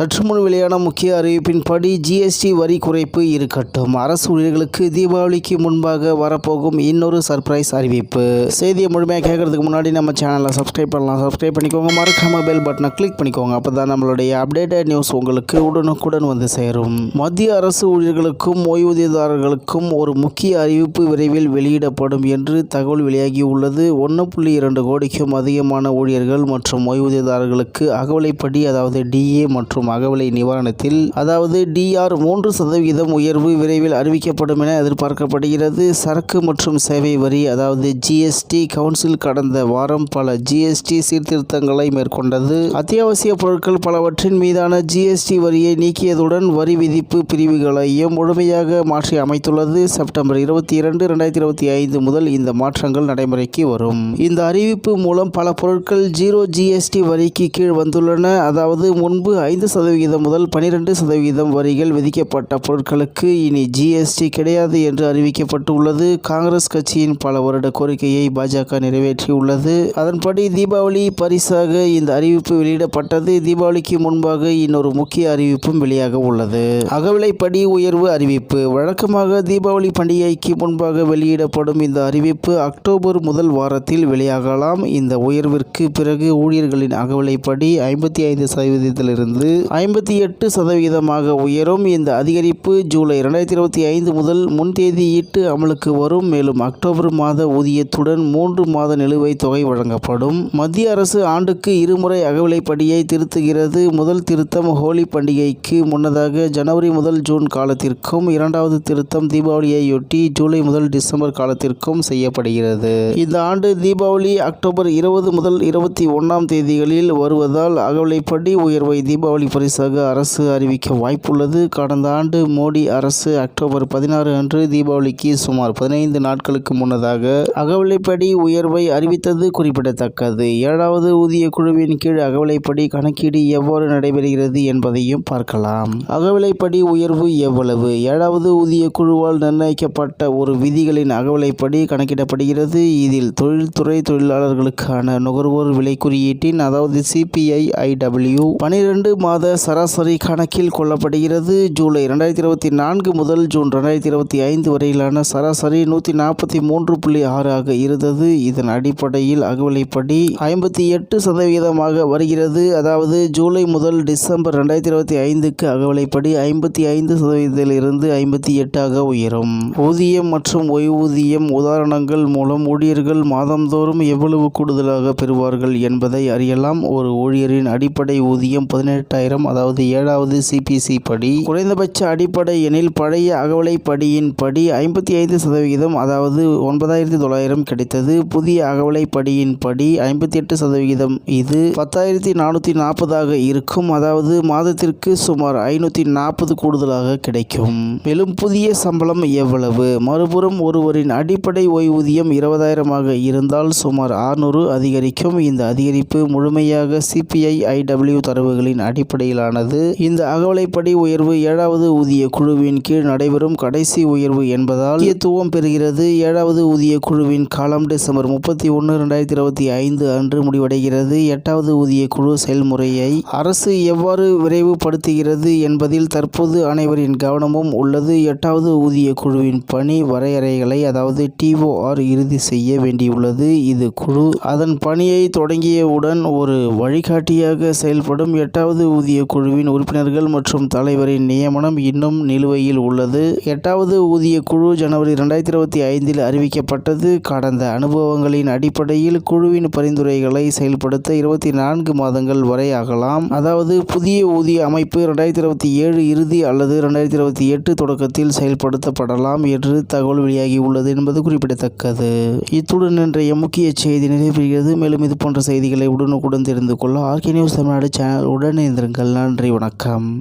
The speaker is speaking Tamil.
சற்று முன் வெளியான முக்கிய அறிவிப்பின்படி ஜிஎஸ்டி வரி குறைப்பு இருக்கட்டும். அரசு ஊழியர்களுக்கு தீபாவளிக்கு முன்பாக வரப்போகும் இன்னொரு சர்ப்ரைஸ் அறிவிப்பு. செய்தியை முழுமையாக கேட்கறதுக்கு முன்னாடி நம்ம சேனலை சப்ஸ்கிரைப் பண்ணலாம். சப்ஸ்கிரைப் பண்ணிக்கோங்க. மறக்காம பெல் பட்டனை கிளிக் பண்ணிக்கோங்க. அப்போ தான் நம்மளுடைய அப்டேட்டட் நியூஸ் உங்களுக்கு உடனுக்குடன் வந்து சேரும். மத்திய அரசு ஊழியர்களுக்கும் ஓய்வூதியதாரர்களுக்கும் ஒரு முக்கிய அறிவிப்பு விரைவில் வெளியிடப்படும் என்று தகவல் வெளியாகியுள்ளது ஒன்று புள்ளி இரண்டு கோடிக்கும் அதிகமான ஊழியர்கள் மற்றும் ஓய்வூதியதாரர்களுக்கு அகவலைப்படி அதாவது டிஏ மற்றும் அகவலை நிவாரணத்தில் அதாவது டிஆர் மூன்று சதவீதம் உயர்வு விரைவில் அறிவிக்கப்படும் என எதிர்பார்க்கப்படுகிறது. சரக்கு மற்றும் சேவை வரி அதாவது ஜிஎஸ்டி கவுன்சில் கடந்த வாரம் பல ஜிஎஸ்டி சீர்திருத்தங்களை மேற்கொண்டது. அத்தியாவசிய பொருட்கள் பலவற்றின் மீதான ஜிஎஸ்டி வரியை நீக்கியதுடன் வரி விதிப்பு பிரிவுகளையும் முழுமையாக மாற்றி அமைத்துள்ளது. செப்டம்பர் இருபத்தி இரண்டு ரெண்டாயிரத்தி இருபத்தி ஐந்து முதல் இந்த மாற்றங்கள் நடைமுறைக்கு வரும். இந்த அறிவிப்பு மூலம் பல பொருட்கள் ஜீரோ ஜிஎஸ்டி வரிக்கு கீழ் வந்துள்ளன. அதாவது முன்பு ஐந்து சதவிகிதம் முதல் பனிரெண்டு சதவிகிதம் வரிகள் விதிக்கப்பட்ட பொருட்களுக்கு இனி ஜிஎஸ்டி கிடையாது என்று அறிவிக்கப்பட்டுள்ளது. காங்கிரஸ் கட்சியின் பல வருட கோரிக்கையை பாஜக நிறைவேற்றியுள்ளது. அதன்படி தீபாவளி பரிசாக இந்த அறிவிப்பு வெளியிடப்பட்டது. தீபாவளிக்கு முன்பாக இன்னொரு முக்கிய அறிவிப்பும் வெளியாக உள்ளது. அகவிலைப்படி உயர்வு அறிவிப்பு. வழக்கமாக தீபாவளி பண்டிகைக்கு முன்பாக வெளியிடப்படும் இந்த அறிவிப்பு அக்டோபர் முதல் வாரத்தில் வெளியாகலாம். இந்த உயர்விற்கு பிறகு ஊழியர்களின் அகவிலைப்படி ஐம்பத்தி ஐந்து சதவீதத்திலிருந்து ஐம்பத்தி எட்டு சதவீதமாக உயரும். இந்த அதிகரிப்பு ஜூலை இரண்டாயிரத்தி இருபத்தி ஐந்து முதல் முன்தேதியிட்டு அமலுக்கு வரும். மேலும் அக்டோபர் மாத ஊதியத்துடன் மூன்று மாத நிலுவைத் தொகை வழங்கப்படும். மத்திய அரசு ஆண்டுக்கு இருமுறை அகவிலைப்படியை திருத்துகிறது. முதல் திருத்தம் ஹோலி பண்டிகைக்கு முன்னதாக ஜனவரி முதல் ஜூன் காலத்திற்கும் இரண்டாவது திருத்தம் தீபாவளியையொட்டி ஜூலை முதல் டிசம்பர் காலத்திற்கும் செய்யப்படுகிறது. இந்த ஆண்டு தீபாவளி அக்டோபர் இருபது முதல் இருபத்தி ஒன்றாம் தேதிகளில் வருவதால் அகவிலைப்படி உயர்வை தீபாவளி பரிசாக அரசு அறிவிக்க வாய்ப்புள்ளது. கடந்த ஆண்டு மோடி அரசு அக்டோபர் பதினாறு அன்று தீபாவளிக்கு சுமார் பதினைந்து நாட்களுக்கு முன்னதாக அகவலைப்படி உயர்வை அறிவித்தது குறிப்பிடத்தக்கது. ஏழாவது ஊதிய குழுவின் கீழ் அகவலைப்படி கணக்கீடு எவ்வாறு நடைபெறுகிறது என்பதையும் பார்க்கலாம். அகவிலைப்படி உயர்வு எவ்வளவு? ஏழாவது ஊதிய குழுவால் நிர்ணயிக்கப்பட்ட ஒரு விதிகளின் அகவலைப்படி கணக்கிடப்படுகிறது. இதில் தொழில்துறை தொழிலாளர்களுக்கான நுகர்வோர் விலை குறியீட்டின் அதாவது சிபிஐ ஐடபிள்யூ பனிரெண்டு மாத சராசரி கணக்கில் கொள்ளப்படுகிறது. ஜூலை ரெண்டாயிரத்தி இருபத்தி நான்கு முதல் ஜூன் ரெண்டாயிரத்தி இருபத்தி ஐந்து வரையிலான சராசரி நூற்றி நாற்பத்தி மூன்று புள்ளி ஆறு ஆக இருந்தது. இதன் அடிப்படையில் அகவலைப்படி ஐம்பத்தி எட்டு சதவீதமாக வருகிறது. அதாவது ஜூலை முதல் டிசம்பர் ரெண்டாயிரத்தி இருபத்தி ஐந்துக்கு அகவலைப்படி ஐம்பத்தி ஐந்து சதவீதத்திலிருந்து ஐம்பத்தி எட்டாக உயரும். ஊதியம் மற்றும் ஓய்வூதியம் உதாரணங்கள் மூலம் ஊழியர்கள் மாதந்தோறும் எவ்வளவு கூடுதலாக பெறுவார்கள் என்பதை அறியலாம். ஒரு ஊழியரின் அடிப்படை ஊதியம் பதினெட்டாயிரம் அதாவது ஏழாவது சிபிசி படி. குறைந்தபட்ச அடிப்படை எனில் பழைய அகவலைப்படியின் படி ஐம்பத்தி ஐந்து சதவிகிதம் அதாவது ஒன்பதாயிரத்தி தொள்ளாயிரம் கிடைத்தது. புதிய அகவலைப்படியின் படி ஐம்பத்தி எட்டு சதவிகிதம். இது பத்தாயிரத்தி நானூற்றி நாற்பதாக இருக்கும் அதாவது மாதத்திற்கு சுமார் ஐநூற்றி நாற்பது கூடுதலாக கிடைக்கும். மேலும் புதிய சம்பளம் எவ்வளவு? மறுபுறம் ஒருவரின் அடிப்படை ஓய்வூதியம் இருபதாயிரமாக இருந்தால் சுமார் ஆறுநூறு அதிகரிக்கும். இந்த அதிகரிப்பு முழுமையாக சிபிஐ ஐடபிள்யூ தரவுகளின் அடிப்படை அடிப்படையிலானது. இந்த அகவலைப்படி உயர்வு ஏழாவது ஊதிய குழுவின் கீழ் நடைபெறும் கடைசி உயர்வு என்பதால் முக்கியத்துவம் பெறுகிறது. ஏழாவது ஊதிய குழுவின் காலம் டிசம்பர் முப்பத்தி ஒன்று ரெண்டாயிரத்தி இருபத்தி ஐந்து அன்று முடிவடைகிறது. எட்டாவது ஊதிய குழு செயல்முறையை அரசு எவ்வாறு விரைவுபடுத்துகிறது என்பதில் தற்போது அனைவரின் கவனமும் உள்ளது. எட்டாவது ஊதிய குழுவின் பணி வரையறைகளை அதாவது டிஓஆர் இறுதி செய்ய வேண்டியுள்ளது. இது குழு அதன் பணியை தொடங்கியவுடன் ஒரு வழிகாட்டியாக செயல்படும் எட்டாவது ஊதிய குழுவின் உறுப்பினர்கள் மற்றும் தலைவரின் நியமனம் இன்னும் நிலுவையில் உள்ளது. எட்டாவது ஊதிய குழு ஜனவரி ரெண்டாயிரத்தி இருபத்தி ஐந்தில் அறிவிக்கப்பட்டது. கடந்த அனுபவங்களின் அடிப்படையில் குழுவின் பரிந்துரைகளை செயல்படுத்த இருபத்தி நான்கு மாதங்கள் வரை ஆகலாம். அதாவது புதிய ஊதிய அமைப்பு ரெண்டாயிரத்தி இருபத்தி ஏழு இறுதி அல்லது ரெண்டாயிரத்தி இருபத்தி எட்டு தொடக்கத்தில் செயல்படுத்தப்படலாம் என்று தகவல் வெளியாகி உள்ளது என்பது குறிப்பிடத்தக்கது. இத்துடன் இன்றைய முக்கிய செய்தி நிறைவு மேலும் இது போன்ற செய்திகளை உடனுக்குடன் தெரிந்து கொள்ள ஆர்கே நியூஸ் தமிழ்நாடு சேனல் உடன் இருந்திருங்கள் நன்றி வணக்கம்.